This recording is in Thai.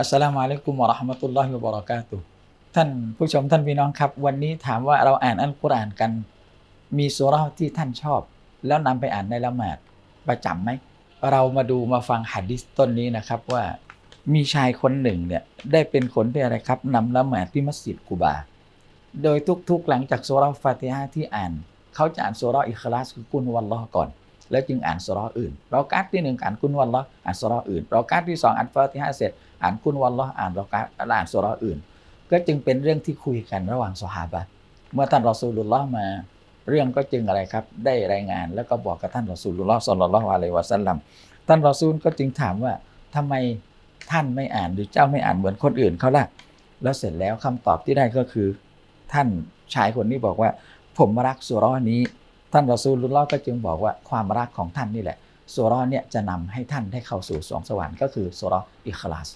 อัสสลามุอะลัยกุมวะราะห์มะตุลลอฮิวะบะเราะกาตุท่านผู้ชมท่านพี่น้องครับ วันนี้ถามว่าเราอ่านอัลกุรอานกัน มีสุราที่ท่านชอบ แล้วนำไปอ่านในละหมาดประจำไหมเรามาดูมาฟังหะดีษต้นนี้นะครับว่ามีชายคนหนึ่งเนี่ยได้เป็นคนที่อะไรครับนำละหมาดที่มัสยิดกูบา โดยทุกๆหลังจากสุราฟาติฮะที่อ่าน เขาจะอ่านสุราอิคลาสคือกุนวัลลอฮ์ก่อน แล้วจึงอ่านสุราะห์อื่นเรากัดที่หนึ่งอ่านกุนวัลลออ่านสุราะห์อื่นเรากัดที่สองอ่านฟาติฮะห์เสร็จ อ่านกุนวัลลออ่านเรากัดอ่านสุราะห์อื่น ก็จึงเป็นเรื่องที่คุยกันระหว่างสหาบะเมื่อท่านรอซูลุลลอฮ์มาเรื่องก็จึงอะไรครับ ได้รายงานแล้วก็บอกกับท่านรอซูลุลลอฮ์ศ็อลลัลลอฮุอะลัยวะซัลลัมท่านรอซูลก็จึงถามว่าทำไมท่านไม่อ่านหรือเจ้าไม่อ่านเหมือนคนอื่นเขาล่ะแล้วเสร็จแล้วคำตอบที่ได้ก็คือ ท่านชายคนนี้บอกว่า ผมรักสุราะห์นี้ ท่านรอซูลุลลอฮ์ก็จึงบอกว่าความรักของท่านนี่แหละสุรอเนี่ยจะนำให้ท่านได้เข้าสู่สวงสวรรค์ก็คือสุรออิคลาส